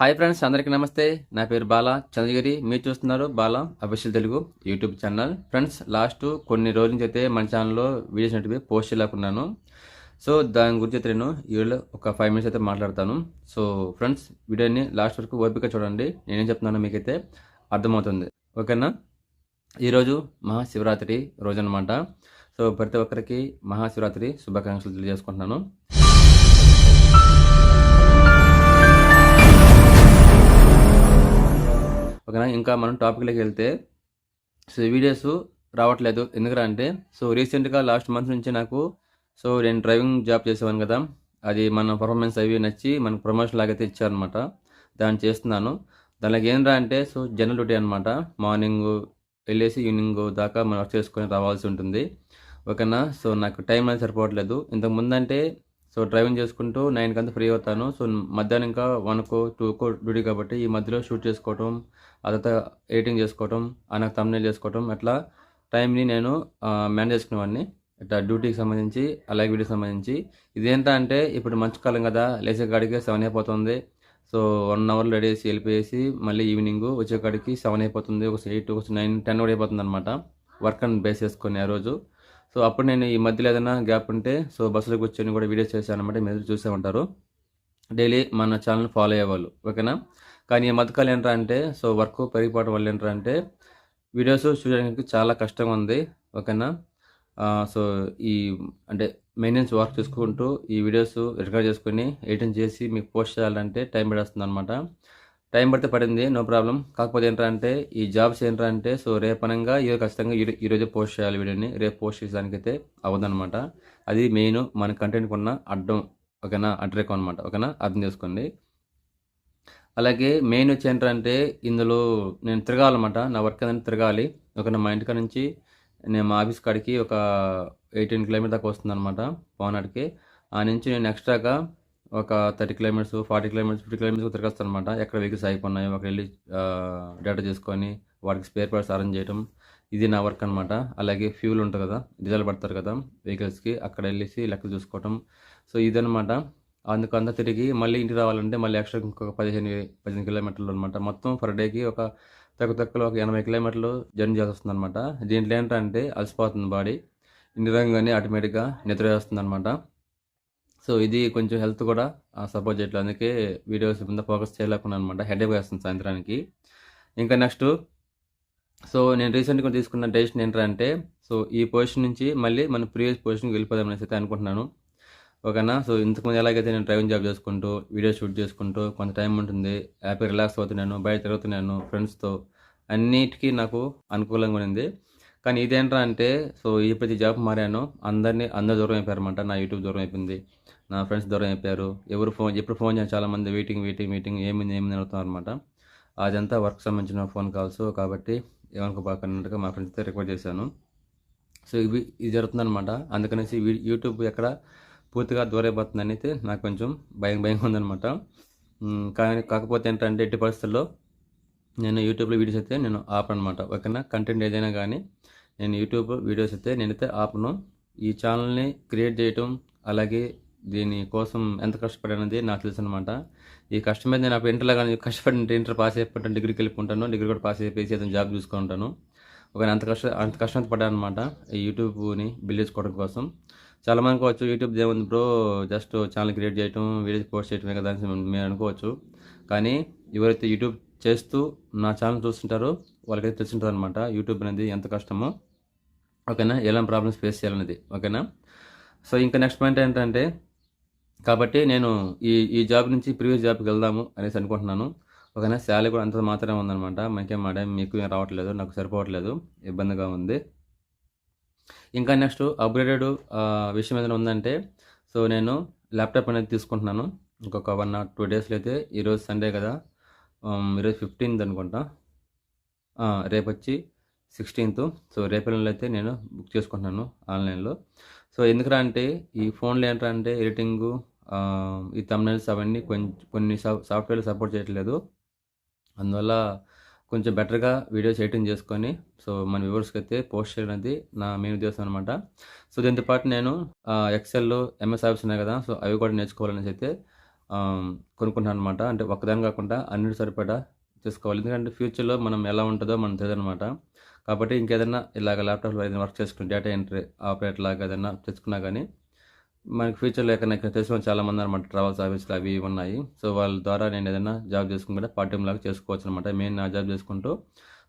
Hi friends అందరికీ నమస్తే. నా పేరు బాలా. చంద్రగిరి మీరు చూస్తున్నారు Bala official Telugu YouTube channel. Friends last కొన్ని రోజుల నుంచి అయితే మన ఛానల్లో వీడియోస్ అనేటివి పోస్ట్ చేయలేకున్నాను. సో దాని గురించి అయితే నేను వీడియోలో ఒక ఫైవ్ మినిట్స్ అయితే మాట్లాడతాను. సో ఫ్రెండ్స్ వీడియోని లాస్ట్ వరకు ఓపిక చూడండి. నేనేం చెప్తున్నానో మీకైతే అర్థమవుతుంది. ఓకేనా? ఈరోజు మహాశివరాత్రి రోజు అనమాట సో ప్రతి ఒక్కరికి మహాశివరాత్రి శుభాకాంక్షలు తెలియజేసుకుంటున్నాను. ఓకేనా? ఇంకా మనం టాపిక్లోకి వెళ్తే సో వీడియోస్ రావట్లేదు. ఎందుకంటే సో రీసెంట్గా లాస్ట్ మంత్ నుంచి నాకు సో నేను డ్రైవింగ్ జాబ్ చేసేవాను కదా. అది మన పర్ఫార్మెన్స్ అవి నచ్చి మనకు ప్రమోషన్ లాగైతే ఇచ్చారనమాట దాన్ని చేస్తున్నాను. దానికి ఏంట్రా అంటే సో జనరల్ డ్యూటీ అనమాట మార్నింగ్ వెళ్ళేసి ఈవినింగ్ దాకా మనం వర్క్ చేసుకొని రావాల్సి ఉంటుంది. ఓకేనా? సో నాకు టైం అనేది సరిపోవట్లేదు. ఇంతకు ముందంటే సో డ్రైవింగ్ చేసుకుంటూ నైన్కి అంతా ఫ్రీ అవుతాను. సో మధ్యాహ్నం ఇంకా వన్కో టూకో డ్యూటీ కాబట్టి ఈ మధ్యలో షూట్ చేసుకోవటం అదంతా ఎడిటింగ్ చేసుకోవటం ఆ నాకు తమ్నేల్ చేసుకోవటం అట్లా టైంని నేను మేనేజ్ చేసుకునేవాడిని. ఇట్లా డ్యూటీకి సంబంధించి అలాగే వీడియోకి సంబంధించి. ఇదేంటా అంటే ఇప్పుడు మంచు కాలం కదా లేచే కాడికి సెవెన్ అయిపోతుంది. సో వన్ అవర్లో రెడీ చేసి వెళ్ళిపోయేసి మళ్ళీ ఈవినింగ్ వచ్చే కాడికి సెవెన్ అయిపోతుంది. ఒక ఎయిట్ ఒక నైన్ టెన్ కూడా అయిపోతుంది అనమాట వర్క్ అని బేస్ చేసుకొని ఆ రోజు. సో అప్పుడు నేను ఈ మధ్యలో ఏదైనా గ్యాప్ ఉంటే సో బస్సులో కూర్చొని కూడా వీడియోస్ చేశాను అనమాట మీరు చూసే ఉంటారు. డైలీ మన ఛానల్ ఫాలో అయ్యేవాళ్ళు ఓకేనా? కానీ ఈ మధ్యకాలం ఏంట్రా అంటే సో వర్క్ పెరిగిపోవడం వల్ల ఏంట్రా అంటే వీడియోస్ చూడడానికి చాలా కష్టంగా ఉంది ఓకేనా? సో ఈ అంటే మెయింటెనెన్స్ వర్క్ చూసుకుంటూ ఈ వీడియోస్ రికార్డ్ చేసుకొని ఎడిటింగ్ చేసి మీకు పోస్ట్ చేయాలంటే టైం పడేస్తుంది అనమాట టైం పడితే పడింది నో ప్రాబ్లం. కాకపోతే ఏంటంటే ఈ జాబ్స్ ఏంటంటే సో రేపనంగా ఈరోజు ఖచ్చితంగా ఈ- ఈరోజే పోస్ట్ చేయాలి వీడియోని. రేపు పోస్ట్ చేసేదానికైతే అవ్వదన్నమాట. అది మెయిన్ మన కంటెంట్కి ఉన్న అడ్డం ఓకేనా? అడ్రేకం అనమాట ఓకేనా? అర్థం చేసుకోండి. అలాగే మెయిన్ వచ్చి ఏంటంటే ఇందులో నేను తిరగాలన్నమాట. నా వర్క్ ఏదైనా తిరగాలి. ఒక మా ఇంటికాడ నుంచి నేను మా ఆఫీస్ కాడికి ఒక ఎయిటీన్ కిలోమీటర్ దాకా వస్తుంది అనమాట పవనాడికి ఆ నుంచి నేను ఎక్స్ట్రాగా ఒక thirty kilometres forty kilometres fifty kilometres తిరగస్తాను అనమాట ఎక్కడ వెహికల్స్ అయిపోయినాయి ఒక వెళ్ళి డేటా చేసుకొని వాటికి స్పేర్ పార్ట్స్ అరేంజ్ చేయడం ఇది నా వర్క్ అనమాట అలాగే ఫ్యూల్ ఉంటుంది కదా డీజిల్ పడతారు కదా వెహికల్స్కి అక్కడ వెళ్ళేసి లెక్క చూసుకోవటం. సో ఇదనమాట అందుకు అంతా తిరిగి మళ్ళీ ఇంటికి రావాలంటే మళ్ళీ ఎక్స్ట్రా ఇంకొక పదిహేను పదిహేను కిలోమీటర్లు అనమాట మొత్తం పర్ డేకి ఒక తక్కువ తక్కువ ఒక ఎనభై కిలోమీటర్లు జర్నీ చేసి వస్తుంది అనమాట దీంట్లో ఏంటంటే అలసిపోతుంది బాడీ నిజంగానే ఆటోమేటిక్గా నిద్ర వేస్తుంది అనమాట సో ఇది కొంచెం హెల్త్ కూడా సపోర్ట్ చేయట్లేదు. అందుకే వీడియోస్ మీద ఫోకస్ చేయలేకుండా అనమాట హెడేక్ వేస్తుంది సాయంత్రానికి. ఇంకా నెక్స్ట్ సో నేను రీసెంట్గా తీసుకున్న డెసిషన్ ఏంటంటే సో ఈ పొజిషన్ నుంచి మళ్ళీ మన ప్రీవియస్ పొజిషన్కి వెళ్ళిపోదాం అనేసి అయితే అనుకుంటున్నాను. ఓకేనా? సో ఇంతకుముందు ఎలాగైతే నేను డ్రైవింగ్ జాబ్ చేసుకుంటూ వీడియో షూట్ చేసుకుంటూ కొంత టైం ఉంటుంది హ్యాపీ రిలాక్స్ అవుతున్నాను బయట తిరుగుతున్నాను ఫ్రెండ్స్తో అన్నిటికీ నాకు అనుకూలంగా ఉంది. కానీ ఇదేంట్రా అంటే సో ఈ ప్రతి జాబ్ మారాను. అందరినీ అందరు దూరం అయిపోయారు అనమాట నా యూట్యూబ్ దూరం అయిపోయింది. నా ఫ్రెండ్స్ దూరం అయిపోయారు. ఎవరు ఫోన్ ఎప్పుడు ఫోన్ చేయాలి చాలామంది వెయిటింగ్ వెయిటింగ్ వెయిటింగ్ ఏమైంది ఏమైంది అడుగుతున్నారు అనమాట అదంతా వర్క్ సంబంధించిన ఫోన్ కాల్స్ కాబట్టి ఏమనుకోబాకన్నట్టుగా మా ఫ్రెండ్స్తో రికార్డ్ చేశాను. సో ఇవి ఇది జరుగుతుందన్నమాట. అందుకనేసి యూట్యూబ్ ఎక్కడ పూర్తిగా దూరైపోతుందని అయితే నాకు కొంచెం భయం భయంగా ఉందనమాట కానీ కాకపోతే ఏంటంటే ఎట్టి పరిస్థితుల్లో నేను యూట్యూబ్లో వీడియోస్ అయితే నేను ఆపనమాట ఓకేనా? కంటెంట్ ఏదైనా కానీ నేను యూట్యూబ్ వీడియోస్ అయితే నేనైతే ఆపను. ఈ ఛానల్ని క్రియేట్ చేయటం అలాగే దీని కోసం ఎంత కష్టపడినది నాకు తెలుసు అనమాట ఈ కష్టం మీద నేను అప్పుడు ఇంటర్లో కానీ కష్టపడి ఇంటర్ పాస్ అయిపోతాను డిగ్రీకి వెళ్ళిపోతాను డిగ్రీ కూడా పాస్ అయిపోయి ఏదైనా జాబ్ చూసుకుంటాను ఒక అంత కష్ట అంత కష్టం పడ్డాను అనమాట ఈ యూట్యూబ్ని బిల్డ్ చేసుకోవడం కోసం. చాలా మంది అనుకోవచ్చు యూట్యూబ్ ఏముంది బ్రో జస్ట్ ఛానల్ క్రియేట్ చేయటం వీడియోస్ పోస్ట్ చేయటమే కదా అని మీరు అనుకోవచ్చు. కానీ ఎవరైతే యూట్యూబ్ చేస్తూ నా ఛానల్ చూస్తుంటారో వాళ్ళకైతే తెలుసుంటుంది అనమాట యూట్యూబ్ అనేది ఎంత కష్టమో. ఓకేనా? ఎలాంటి ప్రాబ్లమ్స్ ఫేస్ చేయాలనేది. ఓకేనా? సో ఇంకా నెక్స్ట్ పాయింట్ ఏంటంటే కాబట్టి నేను ఈ ఈ జాబ్ నుంచి ప్రీవియస్ జాబ్కి వెళ్దాము అనేసి అనుకుంటున్నాను. ఓకేనా? శాలరీ కూడా అంత మాత్రమే ఉందన్నమాట. మనకేం మేడం మీకు ఏం రావట్లేదు నాకు సరిపోవట్లేదు ఇబ్బందిగా ఉంది. ఇంకా నెక్స్ట్ అప్గ్రేడెడ్ విషయం ఏదైనా ఉందంటే సో నేను ల్యాప్టాప్ అనేది తీసుకుంటున్నాను. ఇంకొక వన్ ఆర్ టూ డేస్లో అయితే ఈరోజు సండే కదా. ఈరోజు ఫిఫ్టీన్త్ అనుకుంటా. రేపొచ్చి రేపు వచ్చి సిక్స్టీన్త్. సో రేపటి నెలలో అయితే నేను బుక్ చేసుకుంటున్నాను ఆన్లైన్లో. సో ఎందుకురా అంటే ఈ ఫోన్లో ఏంటంటే అంటే ఎడిటింగ్ ఈ తమ్నైల్స్ అవన్నీ కొంచెం కొన్ని సాఫ్ట్వేర్లు సపోర్ట్ చేయట్లేదు. అందువల్ల కొంచెం బెటర్గా వీడియోస్ ఎడిటింగ్ చేసుకొని సో మన వ్యూవర్స్కి అయితే పోస్ట్ చేయడం అనేది నా మెయిన్ ఉద్దేశం అనమాట సో దీంతో పాటు నేను ఎక్సెల్లో ఎంఎస్ ఆఫీస్ ఉన్నాయి కదా సో అవి కూడా నేర్చుకోవాలనేసి అయితే కొనుక్కుంటాను అనమాట అంటే ఒక్కదాని కాకుండా అన్నిటి సరిపడా తీసుకోవాలి ఎందుకంటే ఫ్యూచర్లో మనం ఎలా ఉంటుందో మనం తెలియదు అనమాట కాబట్టి ఇంకేదైనా ఇలాగ ల్యాప్టాప్లో ఏదైనా వర్క్ చేసుకుని డేటా ఎంట్రీ ఆపరేట్ లాగా ఏదైనా తెచ్చుకున్నా కానీ మనకి ఫ్యూచర్లో ఎక్కడ ఇక్కడ తెలిసిన చాలామంది అనమాట ట్రావెల్స్ సర్వీస్లు అవి ఇవి ఉన్నాయి. సో వాళ్ళ ద్వారా నేను ఏదైనా జాబ్ చేసుకుని కూడా పార్ట్ టైం లాగా చేసుకోవచ్చు అనమాట మెయిన్ నా జాబ్ చేసుకుంటూ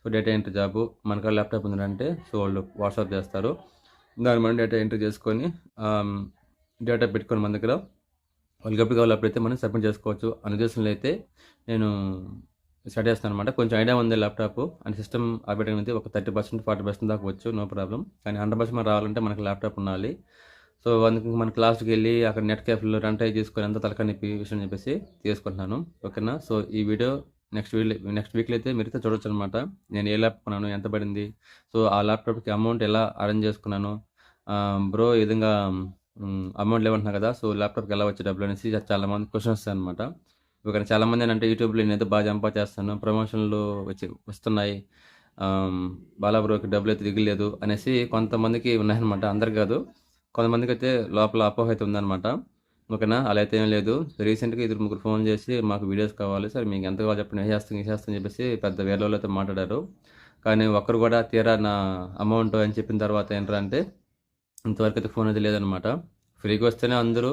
సో డేటా ఎంట్రీ జాబ్ మనకు ల్యాప్టాప్ ఉందంటే సో వాళ్ళు వాట్సాప్ చేస్తారు. దాని మనం డేటా ఎంట్రీ చేసుకొని డేటా పెట్టుకొని మన దగ్గర వాళ్ళకి ఎప్పుడు కావాలి అప్పుడైతే మనం సబ్మిట్ చేసుకోవచ్చు. అనే ఉద్దేశంలో అయితే నేను సెట్ చేస్తాను అనమాట కొంచెం ఐడియా ఉంది ల్యాప్టాప్ అండ్ సిస్టమ్ ఆపరేటింగ్ అయితే ఒక థర్టీ పర్సెంట్ ఫార్టీ పర్సెంట్ దాకా వచ్చు నో ప్రాబ్లం. కానీ హండ్రెడ్ పర్సెంట్ రావాలంటే మనకి ల్యాప్టాప్ ఉండాలి. సో అందుకు మన క్లాస్కి వెళ్ళి అక్కడ నెట్ క్యాఫ్లో రన్ అయ్యి తీసుకొని అంతా తలకనిప్పి విషయం చెప్పేసి తీసుకుంటున్నాను. ఓకేనా? సో ఈ వీడియో నెక్స్ట్ వీక్ నెక్స్ట్ వీక్లో అయితే మీరైతే చూడొచ్చు అనమాట నేను ఏ ల్యాప్ కొన్నాను ఎంత పడింది సో ఆ ల్యాప్టాప్కి అమౌంట్ ఎలా అరేంజ్ చేసుకున్నాను బ్రో ఈ విధంగా అమౌంట్ లేవంటున్నా కదా సో ల్యాప్టాప్కి ఎలా వచ్చే డబ్బులు అనేసి చాలామంది క్వశ్చన్స్ వస్తాయి అనమాట ఇక్కడ చాలా మంది ఏంటంటే యూట్యూబ్లో నేనైతే బాగా జంపా చేస్తాను. ప్రమోషన్లు వచ్చి వస్తున్నాయి. బాలా బ్రోకి డబ్బులు అయితే దిగలేదు అనేసి కొంతమందికి ఉన్నాయన్నమాట. అందరికి కాదు. కొంతమందికి అయితే లోపల అపోహ అయితే ఉందన్నమాట. ఓకేనా? అలా అయితే ఏం లేదు. రీసెంట్గా ఇద్దరు ముగ్గురు ఫోన్ చేసి మాకు వీడియోస్ కావాలి సార్ మీకు ఎంత కావాలి చెప్పండి చేస్తాం చేస్తాం చెప్పేసి పెద్ద వేరే వాళ్ళతో మాట్లాడారు. కానీ ఒక్కరు కూడా తీరా నా అమౌంట్ అని చెప్పిన తర్వాత ఏంటంటే ఇంతవరకు అయితే ఫోన్ అయితే లేదనమాట ఫ్రీగా వస్తేనే అందరూ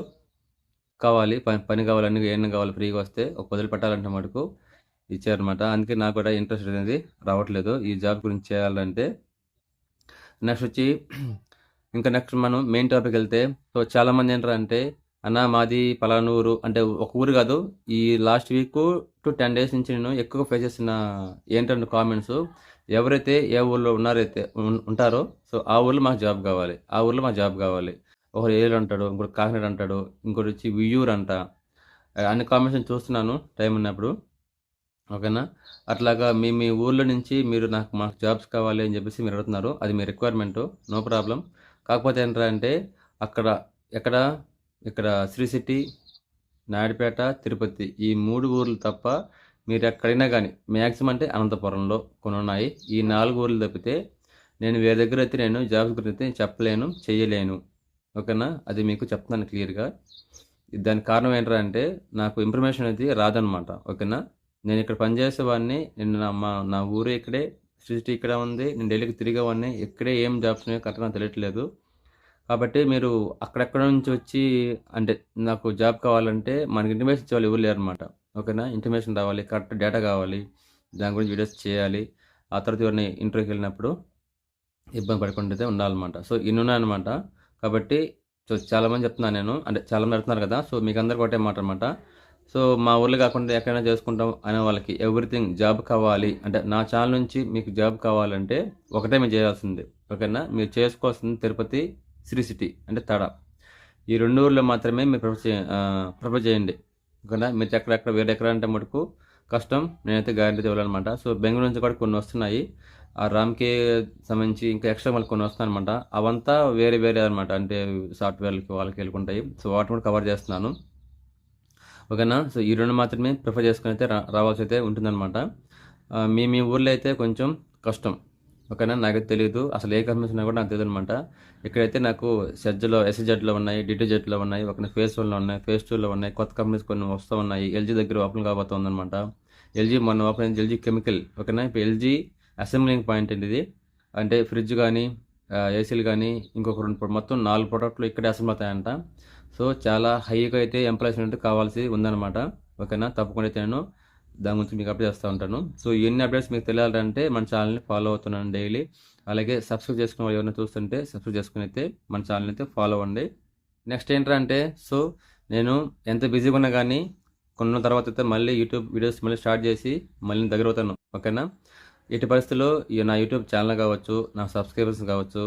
కావాలి పని పని కావాలి అన్ని ఏమైనా కావాలి ఫ్రీగా వస్తే ఒక వదిలి పెట్టాలంటే మటుకు ఇచ్చారనమాట అందుకే నాకు కూడా ఇంట్రెస్ట్ అనేది రావట్లేదు. ఈ జాబ్ గురించి చేయాలంటే నెక్స్ట్ వచ్చి ఇంకా నెక్స్ట్ మనం మెయిన్ టాపిక్ వెళ్తే సో చాలామంది ఏంటంటే అన్న మాది పలానా ఊరు. అంటే ఒక ఊరు కాదు ఈ last week to ten days నుంచి నేను ఎక్కువ ఫేస్ చేసిన ఏంటంటే కామెంట్స్ ఎవరైతే ఏ ఊళ్ళో ఉన్నారైతే ఉంటారో సో ఆ ఊళ్ళో మాకు జాబ్ కావాలి ఆ ఊళ్ళో మాకు జాబ్ కావాలి. ఒకరు ఏలు అంటాడు ఇంకోటి కాకినాడ అంటాడు ఇంకోటి వచ్చి వియూర్ అంట. అన్ని కాంబినేషన్ చూస్తున్నాను టైం ఉన్నప్పుడు. ఓకేనా? అట్లాగా మీ మీ ఊర్లో నుంచి మీరు నాకు మాకు జాబ్స్ కావాలి అని చెప్పేసి మీరు అడుగుతున్నారు. అది మీ రిక్వైర్మెంట్ నో ప్రాబ్లం కాకపోతే ఏంటంటే అక్కడ ఎక్కడ? ఇక్కడ శ్రీ సిటీ నాయుడుపేట తిరుపతి. ఈ మూడు ఊర్లు తప్ప మీరు ఎక్కడైనా కానీ మ్యాక్సిమం అంటే అనంతపురంలో కొన్ని ఉన్నాయి ఈ నాలుగు ఊర్లు తప్పితే నేను వేరే దగ్గర అయితే నేను జాబ్స్ గురించి చెప్పలేను చేయలేను ఓకేనా? అది మీకు చెప్తున్నాను క్లియర్గా. దానికి కారణం ఏంటంటే నాకు ఇన్ఫర్మేషన్ అనేది రాదనమాట ఓకేనా? నేను ఇక్కడ పనిచేసేవాడిని నేను నా మా నా ఊరు ఇక్కడే సిటీ ఇక్కడ ఉంది నేను ఢిల్లీకి తిరిగేవాడిని ఇక్కడే ఏం జాబ్స్ ఉన్నాయో కరెక్ట్గా తెలియట్లేదు. కాబట్టి మీరు అక్కడెక్కడ నుంచి వచ్చి అంటే నాకు జాబ్ కావాలంటే మనకి ఇంటిమేషన్ ఇచ్చేవాళ్ళు ఎవరు లేరు అనమాట ఓకేనా? ఇంటిమేషన్ రావాలి కరెక్ట్ డేటా కావాలి దాని గురించి వీడియోస్ చేయాలి ఆ తర్వాత ఎవరిని ఇంటర్వ్యూకి వెళ్ళినప్పుడు ఇబ్బంది పడకుండా ఉండాలన్నమాట. సో ఇన్ని ఉన్నాయన్నమాట. కాబట్టి సో చాలామంది చెప్తున్నాను నేను. అంటే చాలామంది పెడుతున్నారు కదా సో మీకు అందరికి ఒకటే మాట అనమాట సో మా ఊర్లో కాకుండా ఎక్కడైనా చేసుకుంటాం అనే వాళ్ళకి ఎవ్రీథింగ్ జాబ్ కావాలి. అంటే నా ఛానల్ నుంచి మీకు జాబ్ కావాలంటే ఒకటే మీరు చేయాల్సింది. ఓకేనా? మీరు చేసుకోవాల్సింది తిరుపతి శ్రీ సిటీ అంటే తడ. ఈ రెండు ఊర్లో మాత్రమే మీరు ప్రపోజ్ ప్రిఫర్ చేయండి. ఓకేనా? మీరు ఎక్కడెక్కడ వేరే ఎక్కడ అంటే మటుకు కష్టం. నేనైతే గ్యారంటీ ఇవ్వాలన్నమాట సో బెంగళూరు నుంచి కూడా కొన్ని వస్తున్నాయి. ఆ రామ్కే సంబంధించి ఇంకా ఎక్స్ట్రా మళ్ళీ కొన్ని వస్తున్నాయి అనమాట అవంతా వేరే వేరే అనమాట అంటే సాఫ్ట్వేర్లకి వాళ్ళకి వెళ్ళుకుంటాయి. సో వాటిని కూడా కవర్ చేస్తున్నాను. ఓకేనా? సో ఈ రెండు మాత్రమే ప్రిఫర్ చేసుకుని అయితే రావాల్సి అయితే ఉంటుందన్నమాట. మీ మీ ఊర్లో అయితే కొంచెం కష్టం. ఓకేనా? నాకు తెలియదు అసలు ఏ కంపెనీస్ ఉన్నా కూడా నాకు తెలియదు అనమాట ఇక్కడైతే నాకు సెజ్లో ఎస్జెడ్లో ఉన్నాయి డిటిజెడ్లో ఉన్నాయి ఒక ఫేస్ వన్లో ఉన్నాయి ఫేస్ టూలో ఉన్నాయి కొత్త కంపెనీస్ కొన్ని వస్తూ ఉన్నాయి. ఎల్జీ దగ్గర ఓపెన్ కాబోతుందన్నమాట. ఎల్జీ మొన్న ఓపెన్ ఎల్జీ కెమికల్. ఓకేనా? ఇప్పుడు ఎల్జీ అసెంబ్లింగ్ పాయింట్ అండి ఇది. అంటే ఫ్రిడ్జ్ కానీ ఏసీలు కానీ ఇంకొక రెండు మొత్తం నాలుగు ప్రోడక్ట్లు ఇక్కడే అసెంబ్లీ అవుతాయంట. సో చాలా హైగా అయితే ఎంప్లాయ్మెంట్ కావాల్సి ఉందన్నమాట. ఓకేనా? తప్పకుండా అయితే నేను దాని గురించి మీకు అప్డేట్ చేస్తూ ఉంటాను. సో ఎన్ని అప్డేట్స్ మీకు తెలియాలంటే మన ఛానల్ని ఫాలో అవుతున్నాను డైలీ. అలాగే సబ్స్క్రైబ్ చేసుకున్న వాళ్ళు ఎవరైనా చూస్తుంటే సబ్స్క్రైబ్ చేసుకుని అయితే మన ఛానల్ అయితే ఫాలో అవ్వండి. నెక్స్ట్ ఏంటంటే సో నేను ఎంత బిజీగా ఉన్నా కానీ కొన్న తర్వాత అయితే మళ్ళీ యూట్యూబ్ వీడియోస్ మళ్ళీ స్టార్ట్ చేసి మళ్ళీ దగ్గర అవుతాను. ఓకేనా? ఇటు పరిస్థితుల్లో నా యూట్యూబ్ ఛానల్ కావచ్చు నా సబ్స్క్రైబర్స్ కావచ్చు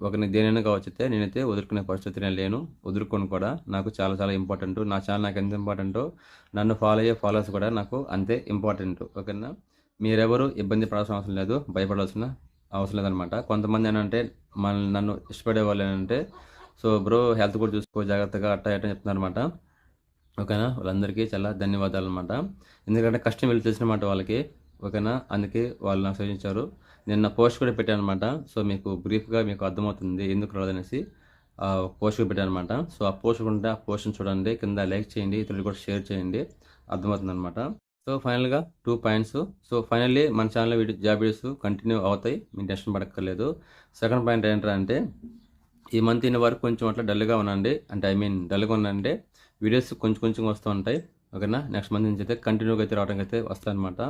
ఒకరిని దేనైనా కావచ్చు అయితే నేనైతే వదులుకునే పరిస్థితి నేను లేను. వదులుకోను కూడా. నాకు చాలా చాలా ఇంపార్టెంట్ నా ఛానల్ నాకు ఎంత ఇంపార్టెంటో నన్ను ఫాలో అయ్యే ఫాలోవర్స్ కూడా నాకు అంతే ఇంపార్టెంట్ ఓకేనా? మీరెవరు ఇబ్బంది పడాల్సిన అవసరం లేదు. భయపడాల్సిన అవసరం లేదనమాట కొంతమంది ఏంటంటే మన నన్ను ఇష్టపడే వాళ్ళు ఏంటంటే సో బ్రో హెల్త్ కూడా చూసుకో జాగ్రత్తగా అట్ట అట్ట చెప్తున్నారనమాట ఓకేనా? వాళ్ళందరికీ చాలా ధన్యవాదాలు అనమాట ఎందుకంటే కష్టం వెళ్ళి తెలిసిన వాళ్ళకి. ఓకేనా? అందుకే వాళ్ళు నాకు సూచించారు నిన్న పోస్ట్ కూడా పెట్టాను అనమాట సో మీకు బ్రీఫ్గా మీకు అర్థమవుతుంది ఎందుకు రాదనేసి పోస్ట్ పెట్టాను అనమాట సో ఆ పోస్ట్ ఉంటే ఆ పోస్ట్ని చూడండి. కింద లైక్ చేయండి. ఇతరులు కూడా షేర్ చేయండి. అర్థమవుతుంది అనమాట సో ఫైనల్గా టూ పాయింట్స్. సో ఫైనల్లీ మన ఛానల్లో వీడియో జాబ్ వీడియోస్ కంటిన్యూ అవుతాయి. మీకు టెన్షన్ పడక్కర్లేదు. సెకండ్ పాయింట్ ఏంటంటే ఈ మంత్ ఇన్ని వరకు కొంచెం అట్లా డల్గా ఉండండి. అంటే ఐ మీన్ డల్గా ఉండండి. వీడియోస్ కొంచెం కొంచెం వస్తూ ఉంటాయి. ఓకేనా? నెక్స్ట్ మంత్ నుంచి అయితే కంటిన్యూగా అయితే రావడానికి అయితే వస్తాయన్నమాట.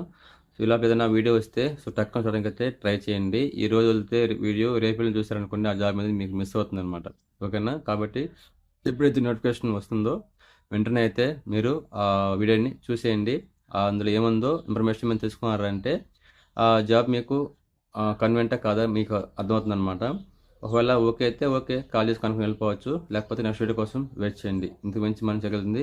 సో ఇలా ఏదైనా వీడియో వస్తే సో టక్కన చూడడానికి అయితే ట్రై చేయండి. ఈ రోజు వెళ్తే వీడియో రేపు వెళ్ళి చూసారనుకోండి ఆ జాబ్ అనేది మీకు మిస్ అవుతుంది అనమాట ఓకేనా? కాబట్టి ఎప్పుడైతే నోటిఫికేషన్ వస్తుందో వెంటనే అయితే మీరు ఆ వీడియోని చూసేయండి. అందులో ఏముందో ఇన్ఫర్మేషన్ మీరు తెలుసుకున్నారంటే ఆ జాబ్ మీకు కన్వెంటా కాదా మీకు అర్థమవుతుంది అనమాట ఒకవేళ ఓకే అయితే ఓకే కాల్ చేసి కనుక్కొని వెళ్ళిపోవచ్చు. లేకపోతే నెక్స్ట్ వీడియో కోసం వెయిట్ చేయండి. ఇంతకు మించి మనం చేయగలిగింది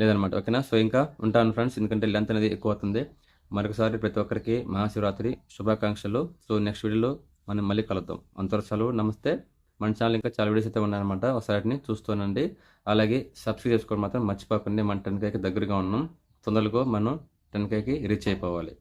లేదనమాట ఓకేనా? సో ఇంకా ఉంటాను ఫ్రెండ్స్ ఎందుకంటే లెంత్ అనేది ఎక్కువ అవుతుంది. మరొకసారి ప్రతి ఒక్కరికి మహాశివరాత్రి శుభాకాంక్షలు. సో నెక్స్ట్ వీడియోలో మనం మళ్ళీ కలుద్దాం. అంతవరకు సెలవు నమస్తే. మన ఛానల్ ఇంకా చాలా వీడియోస్ అయితే ఉన్నాయన్నమాట. ఒకసారి చూస్తూనండి అలాగే సబ్స్క్రైబ్ చేసుకోవడం మాత్రం మర్చిపోకండి. మన టెన్ కేకి దగ్గరగా ఉన్నాం. తొందరగా మనం టెన్ కేకి రీచ్ అయిపోవాలి.